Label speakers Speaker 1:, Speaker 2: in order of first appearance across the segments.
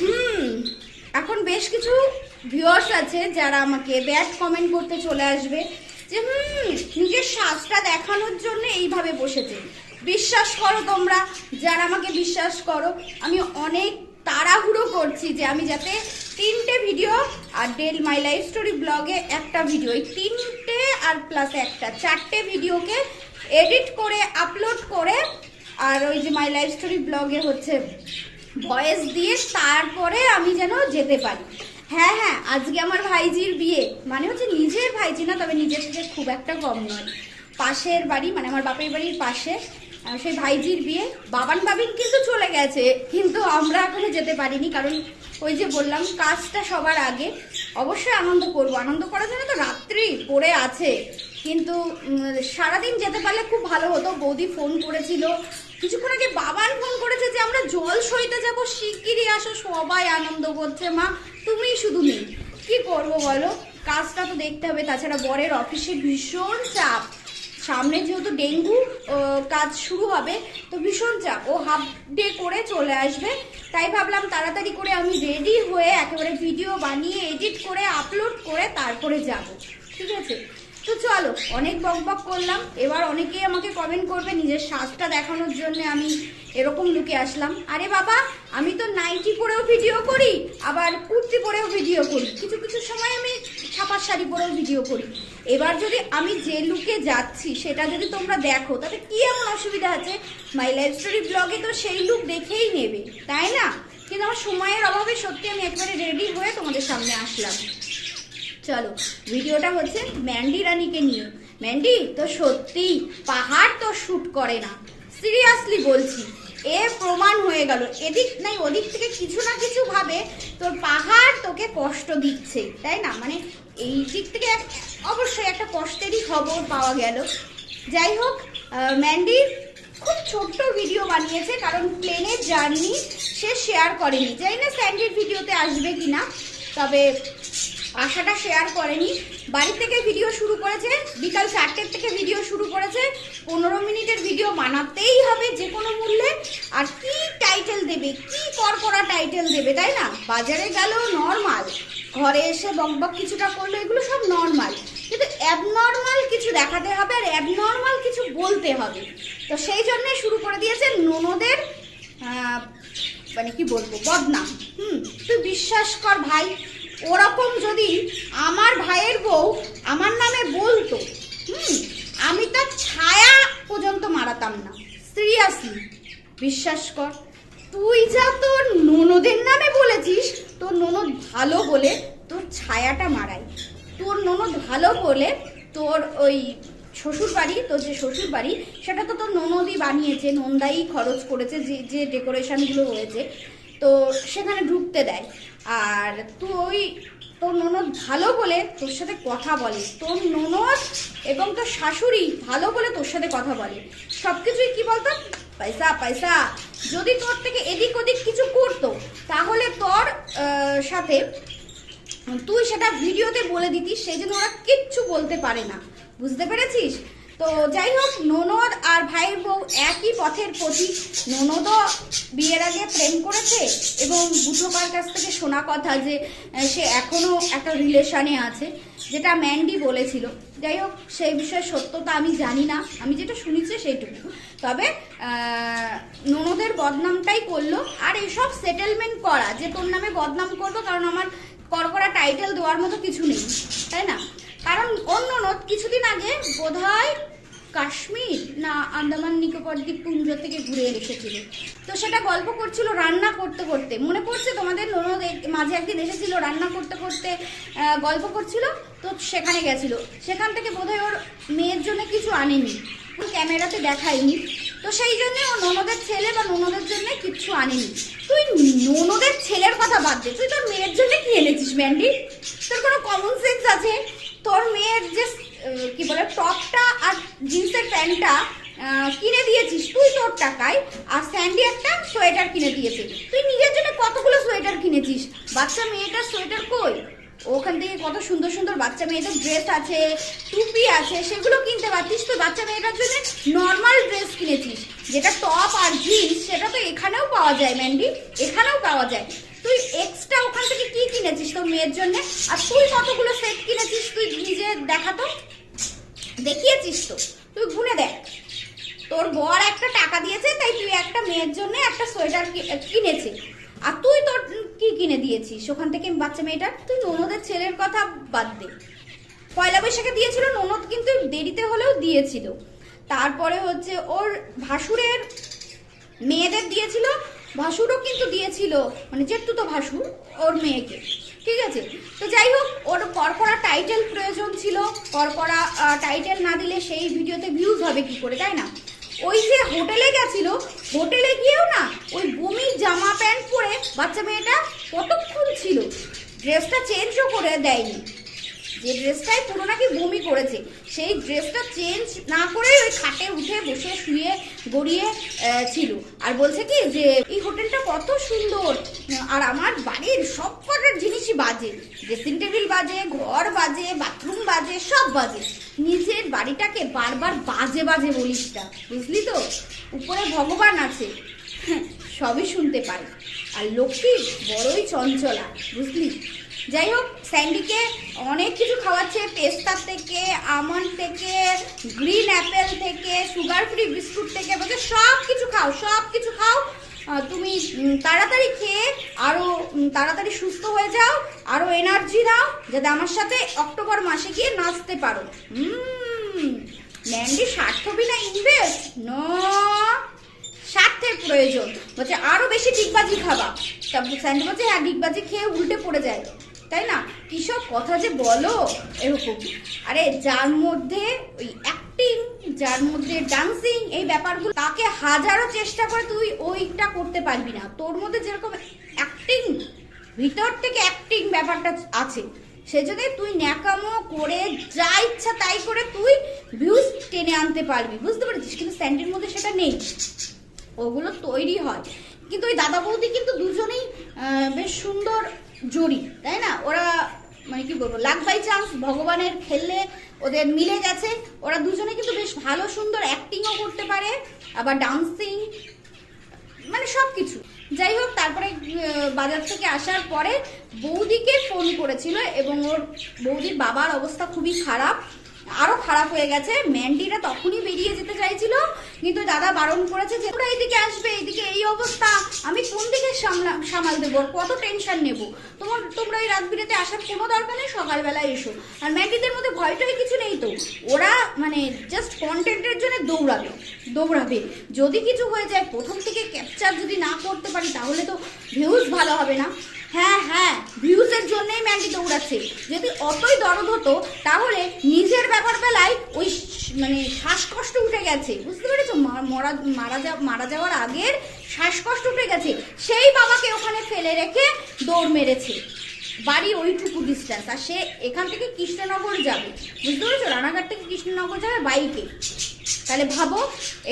Speaker 1: হুম, এখন বেশ কিছু ভিউয়ার্স আছে যারা আমাকে ব্যাড কমেন্ট করতে চলে আসবে যে, হুম, নিজের সাজটা দেখানোর জন্য এইভাবে বসেছে। বিশ্বাস করো তোমরা, যারা আমাকে বিশ্বাস করো, আমি অনেক তাড়াহুড়ো করছি যে আমি যাতে তিনটে ভিডিও আর ডেল মাই লাইফ স্টোরি ব্লগে একটা ভিডিও এই তিনটে আর প্লাস একটা, চারটে ভিডিওকে এডিট করে আপলোড করে আর ওই যে মাই লাইফ স্টোরি ব্লগে হচ্ছে ভয়েস দিয়ে তারপরে আমি যেন যেতে পারি। হ্যাঁ হ্যাঁ আজকে আমার ভাইজির বিয়ে। মানে হচ্ছে নিজের ভাইজি না, তবে নিজের থেকে খুব একটা কম নয়। পাশের বাড়ি মানে আমার বাপের বাড়ির পাশে সেই ভাইজির বিয়ে। বাবান বাবিন কিন্তু চলে গেছে, কিন্তু আমরা এখনও যেতে পারিনি, কারণ ওই যে বললাম, কাজটা সবার আগে। অবশ্যই আনন্দ করব। আনন্দ করার জন্য তো রাত্রি পড়ে আছে। কিন্তু সারাদিন যেতে পারলে খুব ভালো হতো। বৌদি ফোন করেছিল কিছুক্ষণ আগে বাবান ফোন করেছে যে আমরা জল সইতে যাব, শিগগিরই আসো, সবাই আনন্দ করছে, মা। তুমি শুধু নেই। কি করব বলো? কাজটা তো দেখতে হবে। তাছাড়া বরের অফিসে ভীষণ চাপ। সামনে যেহেতু ডেঙ্গু কাজ শুরু হবে, তো ভীষণ চাপ। ও হাফ ডে করে চলে আসবে। তাই ভাবলাম তাড়াতাড়ি করে আমি রেডি হয়ে একেবারে ভিডিও বানিয়ে এডিট করে আপলোড করে তারপরে যাব। ঠিক আছে? তো চলো, অনেক বক বক করলাম। এবার অনেকেই আমাকে কমেন্ট করবে নিজের সাজটা দেখানোর জন্য আমি এরকম লুকে আসলাম। আরে বাবা, আমি তো নাইটি পরেও ভিডিও করি, আবার কুর্তি পরেও ভিডিও করি। কিছু কিছু সময় আমি ছাপার শাড়ি পরেও ভিডিও করি। এবার যদি আমি যে লুকে যাচ্ছি, সেটা যদি তোমরা দেখো, তাতে কি এমন অসুবিধা আছে? মাই লাইফ স্টোরি ব্লগে তো সেই লুক দেখেই নেবে, তাই না? কিন্তু আমার সময়ের অভাবে সত্যি আমি একেবারে রেডি হয়ে তোমাদের সামনে আসলাম। চলো, ভিডিওটা হচ্ছে ম্যান্ডি রানীকে নিয়ে। ম্যান্ডি, তো সত্যি পাহাড় তো শ্যুট করে না। সিরিয়াসলি বলছি, এ প্রমাণ হয়ে গেল। এদিক নাই, ওদিক থেকে কিছু না কিছু ভাবে তোর পাহাড় তোকে কষ্ট দিচ্ছে, তাই না? মানে এই দিক থেকে অবশ্যই একটা কষ্টেরই খবর পাওয়া গেল। যাই হোক ম্যান্ডি খুব ছোট্ট ভিডিও বানিয়েছে, কারণ প্লেনের জার্নি সে শেয়ার করেনি। জানি না স্যান্ডির ভিডিওতে আসবে কিনা, তবে আশাটা শেয়ার করেনি। বাড়ি থেকে ভিডিও শুরু করেছে, বিকাল চারটের থেকে ভিডিও শুরু করেছে। পনেরো মিনিটের ভিডিও বানাতেই হবে যে কোনো মূল্যে। আর কি টাইটেল দেবে, কি করকরা টাইটেল দেবে, তাই না? বাজারে গেল নর্মাল ঘরে এসে বকবক কিছুটা করল, এগুলো সব নর্মাল কিন্তু অ্যাবনর্মাল কিছু দেখাতে হবে আর অ্যাবনর্মাল কিছু বলতে হবে। তো সেই জন্য শুরু করে দিয়েছে ননদের মানে কি বলব, বদনাম। হুম, তুই বিশ্বাস কর ভাই ওরকম যদি আমার ভাইয়ের বউ আমার নামে বলতো, হুম, আমি তার ছায়া পর্যন্ত মারাতাম না। সিরিয়াসলি বিশ্বাস কর, তুই যা তোর ননদের নামে বলেছিস, তোর ননদ ভালো বলে তোর ছায়াটা মারাই তোর ননদ ভালো বলে তোর ওই শ্বশুর বাড়ি তোর যে শ্বশুর বাড়ি সেটা তো তোর ননদই বানিয়েছে, নন্দাই খরচ করেছে, যে যে ডেকোরেশনগুলো হয়েছে, তো সেখানে ঢুকতে দেয়। আর তুই তোর ননদ ভালো বলে তোর সাথে কথা বলে। তোর ননদ এবং তোর শাশুড়ি ভালো বলে তোর সাথে কথা বলে। সব কিছুই কি বলতো? পয়সা পয়সা। যদি তোর থেকে এদিক ওদিক কিছু করতো, তাহলে তোর সাথে তুই সেটা ভিডিওতে বলে দিতিস সেই জন্য ওরা কিচ্ছু বলতে পারে না। বুঝতে পেরেছিস? তো যাই হোক ননদ আর ভাইয়ের বউ একই পথের প্রতীক ননদও বিয়ের আগে প্রেম করেছে এবং বুধকার কাছ থেকে শোনা কথা যে সে এখনও একটা রিলেশনে আছে, যেটা ম্যান্ডি বলেছিল। যাই হোক সেই বিষয়ে সত্যতা আমি জানি না। আমি যেটা শুনেছি সেইটুকু। তবে ননদের বদনামটাই করল। আর এসব সেটেলমেন্ট করা, যে তোর নামে বদনাম করব, কারণ আমার করকরা টাইটেল দেওয়ার মতো কিছু নেই। তাই না? কারণ অন্য নদ কিছুদিন আগে বোধহয় কাশ্মীর না আন্দামান নিকোবর দ্বীপপুঞ্জ থেকে ঘুরে এসেছিল। তো সেটা গল্প করছিল রান্না করতে করতে। মনে পড়ছে তোমাদের ননদ মাঝে একদিন এসেছিল রান্না করতে করতে গল্প করছিল, তো সেখানে গেছিল। সেখান থেকে বোধহয় ওর মেয়ের জন্য কিছু আনেনি। ক্যামেরাতে দেখায়নি। তো সেই জন্য ও ননদের ছেলে বা ননদের জন্য কিচ্ছু আনেনি। তুই ননদের ছেলের কথা বাদ দে। তুই তোর মেয়ের জন্য কি এনেছিস, ম্যান্ডি? তোর কোনো কমন সেন্স আছে? তোর মেয়ের যে কি বলে, টপটা আর জিন্সের প্যান্টটা কিনে দিয়েছিস তুই তোর টাকায়, আর স্যান্ডি একটা সোয়েটার কিনে দিয়েছে। তুই নিজের জন্য কতগুলো সোয়েটার কিনেছিস? বাচ্চা মেয়েটার সোয়েটার কই? ওখান থেকে কত সুন্দর সুন্দর বাচ্চা মেয়েদের ড্রেস আছে, টুপি আছে, সেগুলো কিনতে পারছিস তো? বাচ্চা মেয়েটার জন্য নর্মাল ড্রেস কিনেছিস। যেটা টপ আর জিন্স সেটা তো এখানেও পাওয়া যায় ম্যান্ডি এখানেও পাওয়া যায়। তুই এক্সট্রা ওখান থেকে কি কিনেছিস তোর মেয়ের জন্য? আর তুই কতগুলো সেট কিনেছিস তুই নিজে দেখাতো দেখিয়েছিস তো। তুই গুনে দেখ। তোর বর একটা টাকা দিয়েছে, তাই তুই একটা মেয়ের জন্য একটা সোয়েটার কি- কিনেছে। আর তুই তোর কি কিনে দিয়েছিস ওখান থেকে বাচ্চা মেয়েটার তুই ননদের ছেলের কথা বাদ দে। পয়লা বৈশাখে দিয়েছিল, ননদ কিন্তু দেরিতে হলেও দিয়েছিল। তারপরে হচ্ছে ওর ভাসুরের মেয়েদের দিয়েছিল ভাসুরও কিন্তু দিয়েছিল। মানে জেঠু তো ভাসুর ওর মেয়েকে। ঠিক আছে? তো যাই হোক, ওর করকরা টাইটেল প্রয়োজন ছিল। করকরা টাইটেল না দিলে সেই ভিডিওতে ভিউজ হবে কি করে, তাই না? ওই যে হোটেলে গেছিল, হোটেলে গিয়েও না, ওই বমি জামা প্যান্ট পরে বাচ্চা মেয়েটা কতক্ষণ ছিল? ড্রেসটা চেঞ্জও করে দেয়নি। যে ড্রেসটাই পুরো নাকি বমি করেছে। সেই ড্রেসটা চেঞ্জ না করে ওই খাটে উঠে বসে শুয়ে গড়িয়ে ছিল। আর বলছে কি যে এই হোটেলটা কত সুন্দর। আর আমার বাড়ির সব কটার জিনিসই বাজে। ড্রেসিং টেবিল বাজে ঘর বাজে বাথরুম বাজে সব বাজে। নিজের বাড়িটাকে বারবার বাজে বাজে বলিস না। বুঝলি তো? উপরে ভগবান আছে। হ্যাঁ, সবই শুনতে পাই আর লক্ষ্মী বড়ই চঞ্চলা বুঝলি? যাই হোক, স্যান্ডিকে অনেক কিছু খাওয়াচ্ছে, পেস্তা থেকে, আমন্ড থেকে, গ্রিন অ্যাপেল থেকে সুগার ফ্রি বিস্কুট থেকে, বলছে সব কিছু খাও, সব কিছু খাও। তুমি তাড়াতাড়ি খেয়ে আরও তাড়াতাড়ি সুস্থ হয়ে যাও আরও এনার্জি দাও, যাতে আমার সাথে অক্টোবর মাসে গিয়ে নাচতে পারো। ম্যান্ডি স্বার্থবি না ইনভেস্ট ন স্বার্থের প্রয়োজন। বলছে আরও বেশি ডিগবাজি খাবা। স্যান্ডি বলছে হ্যাঁ ডিগবাজি খেয়ে উল্টে পড়ে যায়। তাই না? কি সব কথা যে বলো? এরকম। আরে যার মধ্যে ওই অ্যাক্টিং যার মধ্যে ডান্সিং এই ব্যাপারগুলো, তাকে হাজারো চেষ্টা করে তুই ওইটা করতে পারবি না। তোর মধ্যে যেরকম অ্যাক্টিং ভিতর থেকে অ্যাক্টিং ব্যাপারটা আছে। সেজন্য তুই ন্যাকামো করে যা ইচ্ছা তাই করে তুই ভিউজ টেনে আনতে পারবি। বুঝতে পেরেছিস? কিন্তু স্যান্ডির মধ্যে সেটা নেই। ওগুলো তৈরি হয়। কিন্তু ওই দাদা বৌদি কিন্তু দুজনেই বেশ সুন্দর জড়ি তাই না? ওরা মানে কি বলব লাক বাই চান্স ভগবানের খেললে ওদের মিলে গেছে। ওরা দুজনে কিন্তু বেশ ভালো, সুন্দর অ্যাক্টিংও করতে পারে, আবার ডান্সিং মানে সব কিছু যাই হোক, তারপরে বাজার থেকে আসার পরে বৌদিকে ফোন করেছিল এবং ওর বৌদির বাবার অবস্থা খুবই খারাপ। আরও খারাপ হয়ে গেছে। ম্যান্ডিরা তখনই বেরিয়ে যেতে চাইছিল, কিন্তু দাদা বারণ করেছে যে ওরা এদিকে আসবে, এদিকে এই অবস্থা। আমি কোন দিকে সামলা, সামাল দেবো? আর কত টেনশন নেব? তোমার, তোমরা এই রাত বিরেতে আসার কোনো দরকার নেই, সকালবেলায় এসো। আর ম্যান্ডিদের মধ্যে ভয়টাই কিছু নেই তো। ওরা মানে জাস্ট কন্টেন্টের জন্য দৌড়াবে দৌড়াবে। যদি কিছু হয়ে যায়, প্রথম থেকে ক্যাপচার যদি না করতে পারি, তাহলে তো ভিউজ ভালো হবে না। হ্যাঁ হ্যাঁ ভিউজের জন্যই ম্যান্ডি দৌড়াচ্ছে। যদি অতই দরদ হতো, তাহলে নিজের ব্যাপার বেলায় ওই মানে শ্বাসকষ্ট উঠে গেছে। বুঝতে পেরেছ? মরা, মারা যা, মারা যাওয়ার আগের শ্বাসকষ্ট উঠে গেছে। সেই বাবাকে ওখানে ফেলে রেখে দৌড় মেরেছে। বাড়ি ওইটুকু ডিস্টেন্স আর সে এখান থেকে কৃষ্ণনগর যাবে। বুঝতে পেরেছ? রানাঘাট থেকে কৃষ্ণনগর যাবে বাইকে। তাহলে ভাবো,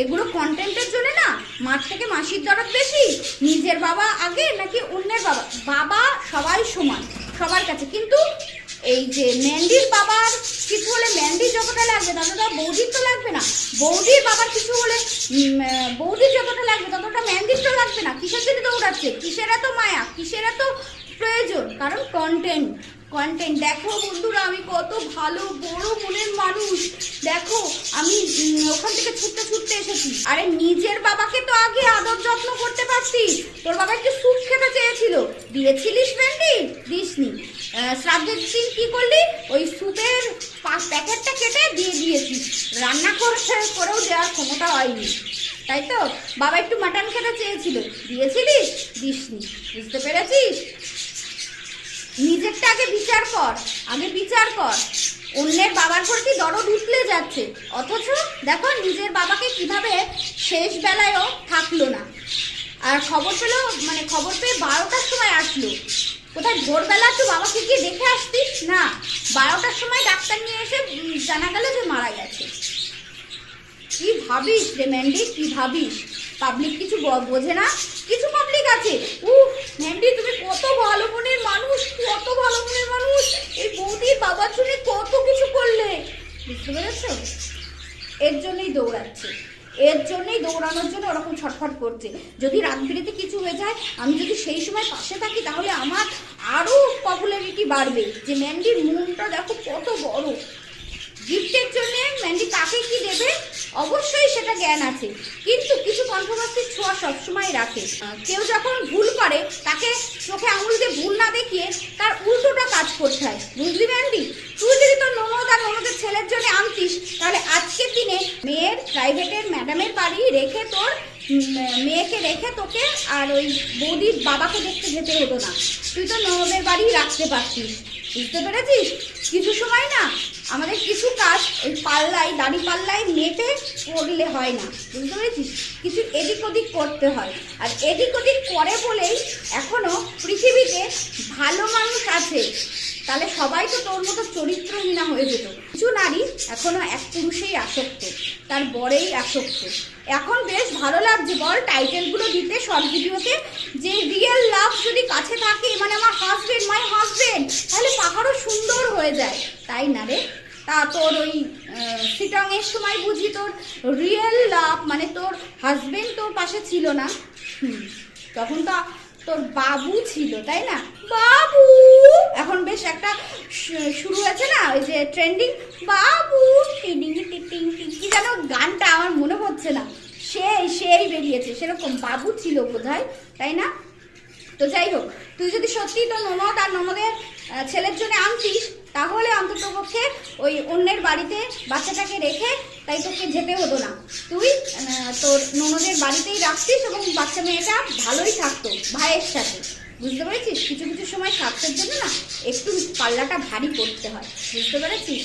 Speaker 1: এগুলো কন্টেন্টের জন্য না মার থেকে মাসির দরদ বেশি, নিজের বাবা আগে নাকি অন্যের বাবা? বাবা সবাই সমান, সবার কাছে। কিন্তু এই যে ম্যান্ডির বাবার কিছু হলে ম্যান্ডির যতটা লাগবে ততটা বৌদির তো লাগবে না। বৌদির বাবার কিছু হলে বৌদির যতটা লাগবে, ততটা ম্যান্ডির তো লাগবে না। কিসের জন্য দৌড়াচ্ছে? কিসের এত মায়া? কিসের এত প্রয়োজন? কারণ কন্টেন্ট কন্টেন্ট দেখো বন্ধুরা, আমি কত ভালো, বড় মনের মানুষ। দেখো, আমি ওখান থেকে ছুটতে ছুটতে এসেছি। আরে, নিজের বাবাকে তো আগে আদর যত্ন করতে পারতিস তোর বাবা একটু স্যুপ খেতে চেয়েছিল। দিয়েছিলিস ভেন্ডি? দিসনি। শ্রাদ্ধের দিন কি করলি? ওই স্যুপের প্যাকেটটা কেটে দিয়ে দিয়েছিস রান্না করে করেও দেওয়ার ক্ষমতা হয়নি তাই তো? বাবা একটু মাটন খেতে চেয়েছিল। দিয়েছিলিস? দিসনি। বুঝতে পেরেছিস? নিজেরটা আগে বিচার কর, আগে বিচার কর। অন্যের বাবার প্রতি দরদ উঠলে যাচ্ছে? অথচ দেখো, নিজের বাবাকে কীভাবে শেষ বেলায়ও থাকল না। আর খবর পেল মানে খবর পেয়ে বারোটার সময় আসলো। কোথায় ভোরবেলা তো বাবাকে গিয়ে দেখে আসতিস? না, বারোটার সময় ডাক্তার নিয়ে এসে জানা গেল যে মারা গেছে। কি ভাবিস রে, ম্যান্ডি, কি ভাবিস? পাবলিক কিছু বোঝে না। কিছু পাবলিক আছে। উফ ম্যান্ডি তুমি কত ভালো মনের মানুষ, কত ভালো মনের মানুষ। এই বৌদির বাবার জন্য কত কিছু করলে। বুঝতে পেরেছ? এর জন্যই দৌড়াচ্ছে। এর জন্যই দৌড়ানোর জন্য ওরকম ছটফট করছে। যদি রাত বিরেতে কিছু হয়ে যায়, আমি যদি সেই সময় পাশে থাকি, তাহলে আমার আরও পপুলারিটি বাড়বে। যে ম্যান্ডির মনটা দেখো কত বড়। গিফটের জন্যে ম্যান্ডি কাকে কি দেবে? অবশ্যই সেটা জ্ঞান আছে। কিন্তু কিছু কন্ট্রোভার্সির ছোঁয়া সবসময় রাখে। কেউ যখন ভুল করে, তাকে চোখে আঙুল দিয়ে ভুল না দেখিয়ে তার উল্টোটা কাজ করতে হয়। বুঝলি ম্যান্ডি তুই যদি তোর ননদ আর ননদের ছেলের জন্য আনতিস, তাহলে আজকের দিনে মেয়ের প্রাইভেটের ম্যাডামের বাড়ি রেখে তোর মেয়েকে রেখে তোকে আর ওই বৌদির বাবাকে দেখতে যেতে হতো না। তুই তো ননদের বাড়ি রাখতে পারতিস। বুঝতে পেরেছিস? কিছু সময় না আমাদের কিছু কাজ ওই পাল্লায়, দাড়ি পাল্লায় মেপে করলে হয় না, বুঝতে পেরেছিস? কিছু এদিক ওদিক করতে হয়। আর এদিক ওদিক করে বলেই এখনও পৃথিবীতে ভালো মানুষ আছে। তাহলে সবাই তো তোর মতো চরিত্রহীনা হয়ে যেত। কিছু নারী এখনও এক পুরুষেই আসক্ত, তার বরেই আসক্ত। এখন বেশ ভালো লাগছে, বল টাইটেলগুলো দিতে শর্ট ভিডিওতে, যে রিয়েল লাভ যদি কাছে থাকে মানে আমার হাজবেন্ড মাই হাজবেন্ড তাহলে পাহাড়ও সুন্দর হয়ে যায়। তাই না রে? তা তোর ওই সিটং এর সময় বুঝি তোর রিয়েল লাভ মানে তোর হাজবেন্ড তোর পাশে ছিল না? তখন তো তোর বাবু ছিল তাই না? বাবু! এখন বেশ একটা শুরু হয়েছে না? ওই যে ট্রেন্ডিং বাবু টিডিং টিটিং কি যেন গানটা আমার মনে পড়ছে না। সেই সেই বেরিয়েছে সেরকম বাবু ছিল বোধহয় তাই না? তো যাই হোক তুই যদি সত্যি তোর ননদ আর ননদের ছেলের জন্য আনতিস তাহলে অন্তত পক্ষে ওই অন্যের বাড়িতে বাচ্চাটাকে রেখে তাই তোকে যেতে হতো না। তুই তোর ননদের বাড়িতেই রাখতিস এবং বাচ্চা মেয়েটা ভালোই থাকতো, ভাইয়ের সাথে। বুঝতে পেরেছিস? কিছু কিছু সময় স্বার্থের জন্য না একটু পাল্লাটা ভারী করতে হয়। বুঝতে পেরেছিস?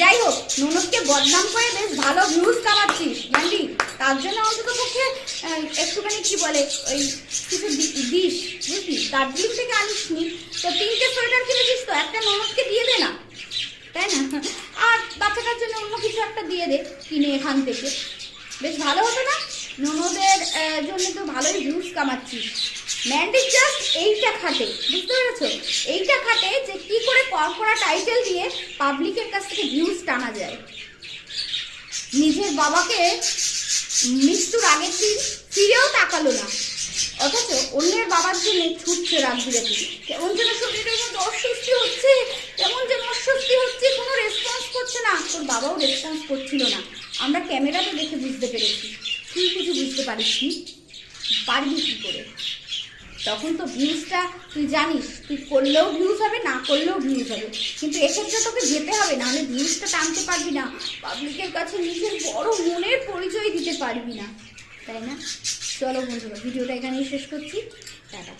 Speaker 1: যাই হোক, ননদকে বদনাম করে বেশ ভালো ভিউজ কামাচ্ছিস জানলি? তার জন্য অন্তত পক্ষে একটুখানি কি বলে, ওই কিছু দিস বুঝলি? দার্জিলিং থেকে আনিস নি। তো তিনটে সোয়েটার কিনেছিস তো, একটা ননদকে দিয়ে দে না। তাই না? আর বাচ্চাটার জন্য অন্য কিছু একটা দিয়ে দে, কিনে এখান থেকে। বেশ ভালো হতো না? ননদের জন্য তো ভালোই ভিউজ কামাচ্ছিস। ম্যান্ডিক জাস্ট এইটা খাটে, বুঝতে পেরেছ? এইটা খাটে যে কি করে করা টাইটেল দিয়ে পাবলিকের কাছ থেকে ভিউজ টানা যায়। নিজের বাবাকে মৃত্যুর আগের দিন ফিরেও তাকালো না। অথচ অন্যের বাবার জন্য ছুটছে রাত বিরাতে কেমন যেন শরীরের মধ্যে অস্বস্তি হচ্ছে, কেমন যেন অস্বস্তি হচ্ছে, কোনো রেসপন্স করছে না। তোর বাবাও রেসপন্স করছিল না। আমরা ক্যামেরাতে দেখে বুঝতে পেরেছি। তুই কিছু বুঝতে পারিসনি। পারবি কী করে? তখন তো ভিউজটা, তুই জানিস, তুই করলেও ভিউজ হবে, না করলেও ভিউজ হবে। কিন্তু এক্ষেত্রে তোকে যেতে হবে না নাহলে ভিউজটা টানতে পারবি না পাবলিকের কাছে নিজের বড় মনের পরিচয় দিতে পারবি না। তাই না? চলো বন্ধুরা, ভিডিওটা এখানেই শেষ করছি। টাটা।